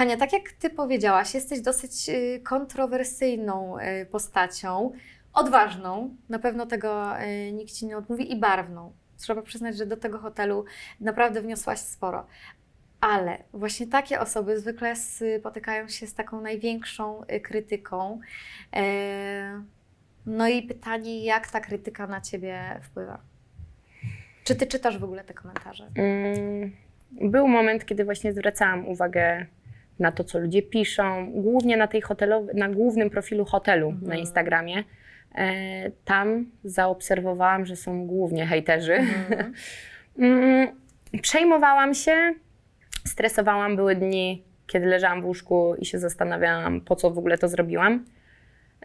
Hania, tak jak Ty powiedziałaś, jesteś dosyć y, kontrowersyjną y, postacią, odważną, na pewno tego y, nikt Ci nie odmówi, i barwną. Trzeba przyznać, że do tego hotelu naprawdę wniosłaś sporo. Ale właśnie takie osoby zwykle spotykają się z taką największą krytyką. No i pytanie, jak ta krytyka na Ciebie wpływa? Czy Ty czytasz w ogóle te komentarze? Mm, Był moment, kiedy właśnie zwracałam uwagę na to, co ludzie piszą, głównie na tej hotelowej, na głównym profilu hotelu na Instagramie. E, Tam zaobserwowałam, że są głównie hejterzy. Mhm. Mm, Przejmowałam się, stresowałam. Były dni, kiedy leżałam w łóżku i się zastanawiałam, po co w ogóle to zrobiłam.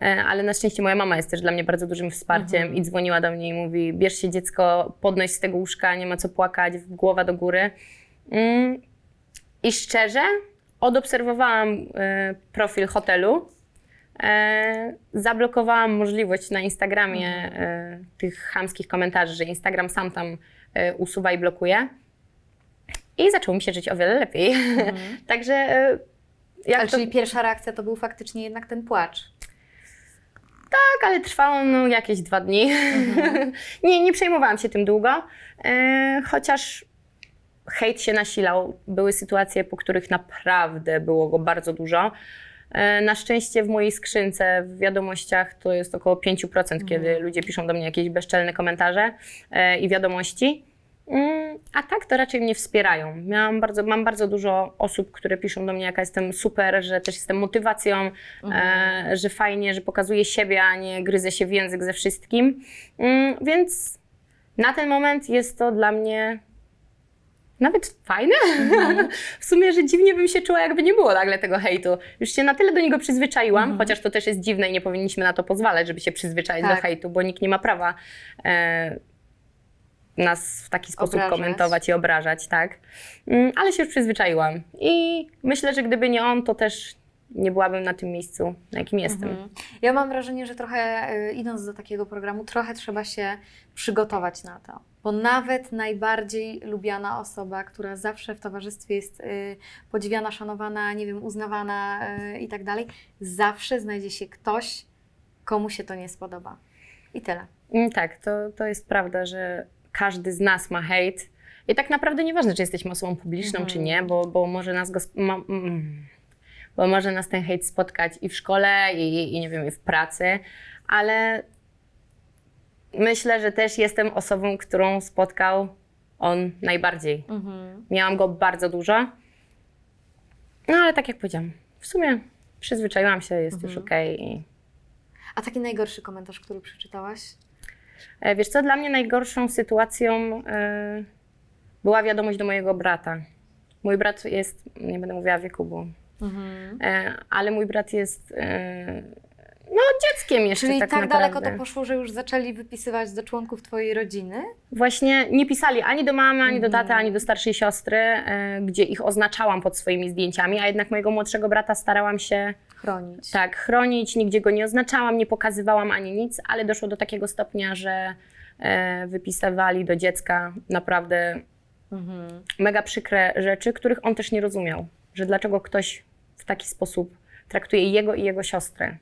E, Ale na szczęście moja mama jest też dla mnie bardzo dużym wsparciem i dzwoniła do mnie i mówi: Bierz się dziecko, podnoś z tego łóżka, nie ma co płakać, głowa do góry. Mm, I szczerze, odobserwowałam e, profil hotelu. E, zablokowałam możliwość na Instagramie e, tych chamskich komentarzy, że Instagram sam tam usuwa i blokuje. I zaczęło mi się żyć o wiele lepiej. Także e, jak Ale to, czyli pierwsza reakcja to był faktycznie jednak ten płacz. tak, ale trwało no, jakieś dwa dni. nie, nie przejmowałam się tym długo, e, chociaż hejt się nasilał. Były sytuacje, po których naprawdę było go bardzo dużo. E, Na szczęście w mojej skrzynce w wiadomościach to jest około 5%, kiedy ludzie piszą do mnie jakieś bezczelne komentarze e, i wiadomości. Mm, A tak to raczej mnie wspierają. Miałam bardzo, mam bardzo dużo osób, które piszą do mnie, jaka jestem super, że też jestem motywacją, e, że fajnie, że pokazuję siebie, a nie gryzę się w język ze wszystkim. Mm, Więc na ten moment jest to dla mnie nawet fajne. w sumie, że dziwnie bym się czuła, jakby nie było nagle tego hejtu. Już się na tyle do niego przyzwyczaiłam, chociaż to też jest dziwne i nie powinniśmy na to pozwalać, żeby się przyzwyczaić Tak. do hejtu, bo nikt nie ma prawa e, nas w taki sposób Obrażać. komentować i obrażać, tak. Mm, Ale się już przyzwyczaiłam. I myślę, że gdyby nie on, to też nie byłabym na tym miejscu, na jakim jestem. Mhm. Ja mam wrażenie, że trochę y, idąc do takiego programu, trochę trzeba się przygotować na to. Bo nawet najbardziej lubiana osoba, która zawsze w towarzystwie jest y, podziwiana, szanowana, nie wiem, uznawana y, i tak dalej, zawsze znajdzie się ktoś, komu się to nie spodoba. I tyle. Mm, Tak, to, to jest prawda, że każdy z nas ma hejt. I tak naprawdę nieważne, czy jesteśmy osobą publiczną, czy nie, bo, bo może nas go, ma, mm, bo może nas ten hejt spotkać i w szkole, i, i nie wiem, i w pracy, ale myślę, że też jestem osobą, którą spotkał on najbardziej. Miałam go bardzo dużo, no ale tak jak powiedziałam, w sumie przyzwyczaiłam się, jest już okej. i- A taki najgorszy komentarz, który przeczytałaś? E, Wiesz co, dla mnie najgorszą sytuacją e, była wiadomość do mojego brata. Mój brat jest, nie będę mówiła wieku, bo, e, ale mój brat jest e, no dzieckiem jeszcze Czyli tak, tak, daleko to poszło, że już zaczęli wypisywać do członków Twojej rodziny? Właśnie nie pisali ani do mamy, ani do taty, ani do starszej siostry, e, gdzie ich oznaczałam pod swoimi zdjęciami, a jednak mojego młodszego brata starałam się Chronić. tak chronić, nigdzie go nie oznaczałam, nie pokazywałam ani nic, ale doszło do takiego stopnia, że wypisywali do dziecka naprawdę mega przykre rzeczy, których on też nie rozumiał, że dlaczego ktoś w taki sposób traktuje jego i jego siostrę.